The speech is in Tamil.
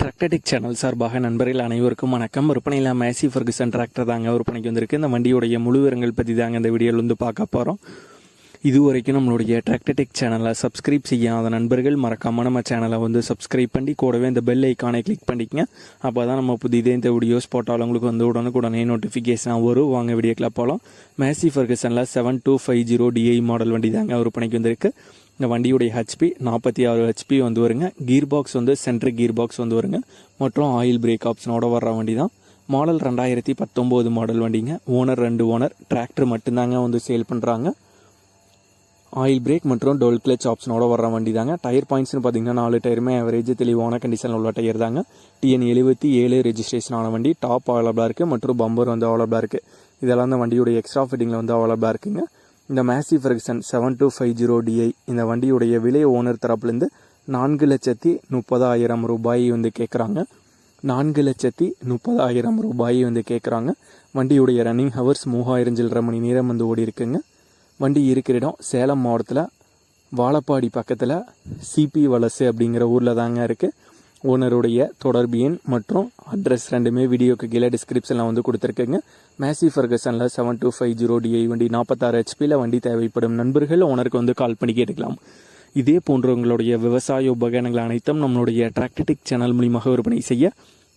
டிராக்டடிக் சேனல் சார்பாக நண்பர்கள் அனைவருக்கும் வணக்கம். விற்பனையில் மேசி ஃபர்குசன் டிராக்டர் தாங்க விற்பனைக்கு வந்திருக்கு. இந்த வண்டியுடைய முழு விவரங்கள் பற்றி தாங்க இந்த வீடியோவில் வந்து பார்க்க போகிறோம் இது வரைக்கும் நம்மளுடைய டிராக்டடெக் சேனலை சப்ஸ்கிரைப் செய்யாத நண்பர்கள் மறக்காமல் நம்ம சேனலை வந்து சப்ஸ்கிரைப் பண்ணி கூடவே இந்த பெல் ஐக்கானை கிளிக் பண்ணிக்கங்க. அப்போ தான் நம்ம புதிதே இந்த வீடியோஸ் போட்டாலும் உங்களுக்கு வந்து உடனுக்குடனே நோட்டிஃபிகேஷனாக வரும். வாங்க வீடியோக்கில் போகலாம் Massey ஃபர்கசனில் seven two five zero DI model வண்டி தாங்க விற்பனைக்கு வந்திருக்கு. இந்த வண்டியுடைய ஹெச்பி நாற்பத்தி ஆறு ஹெச்பி வந்து வருங்க. கீர் பாக்ஸ் வந்து சென்ட்ரு கீர் பாக்ஸ் வந்து வருங்க. மற்றும் ஆயில் பிரேக் ஆப்ஷனோட வர்ற வண்டி தான். மாடல் ரெண்டாயிரத்தி பத்தொம்போது மாடல் வண்டிங்க. ஓனர் ரெண்டு ஓனர் டிராக்டர் மட்டும்தாங்க வந்து சேல் பண்ணுறாங்க ஆயில் பிரேக் மற்றும் டோல் கிளச் ஆப்ஷனோட வர வண்டி தாங்க. டயர் பாயிண்ட்ஸ்னு பார்த்தீங்கன்னா நாலு டயருமே ஆவரேஜ் தெளிவான கண்டிஷனில் உள்ள டயர் தாங்க. டிஎன் எழுபத்தி ஏழு ரெஜிஸ்ட்ரேஷன் ஆன வண்டி டாப் அவைலபிளாக இருக்குது மற்றும் பம்பர் வந்து அவைலபிளாக இருக்குது இதெல்லாம் இந்த வண்டியுடைய எக்ஸ்ட்ரா ஃபிட்டிங்கில் வந்து அவைலபிளாக இருக்குங்க. இந்த Massey Ferguson seven two five zero DI இந்த வண்டியுடைய விலை ஓனர் தரப்புலேருந்து நான்கு லட்சத்தி முப்பதாயிரம் ரூபாய் வந்து கேட்குறாங்க நான்கு லட்சத்தி முப்பதாயிரம் ரூபாய் வந்து கேட்குறாங்க வண்டியுடைய ரன்னிங் ஹவர்ஸ் மூவாயிரம் சில்லரை மணி நேரம் வந்து ஓடி இருக்குங்க வண்டி இருக்கிற இடம் சேலம் மாவட்டத்தில் வாழப்பாடி பக்கத்தில் சிபி வலசு அப்படிங்கிற ஊரில் தாங்க இருக்குது ஓனருடைய தொடர்பு எண் மற்றும் அட்ரஸ் ரெண்டுமே வீடியோக்கு கீழே டிஸ்கிரிப்ஷனில் வந்து கொடுத்துருக்குங்க. Massey ஃபர்கசனில் seven two five zero DI வண்டி நாற்பத்தாறு ஹெச்பியில் வண்டி தேவைப்படும் நண்பர்கள் ஓனருக்கு வந்து கால் பண்ணி கேட்டுக்கலாம். இதே போன்றவங்களுடைய விவசாய உபகரணங்கள் அனைத்தும் நம்மளுடைய டிராக்டடிக் சேனல் மூலியமாக விற்பனை செய்ய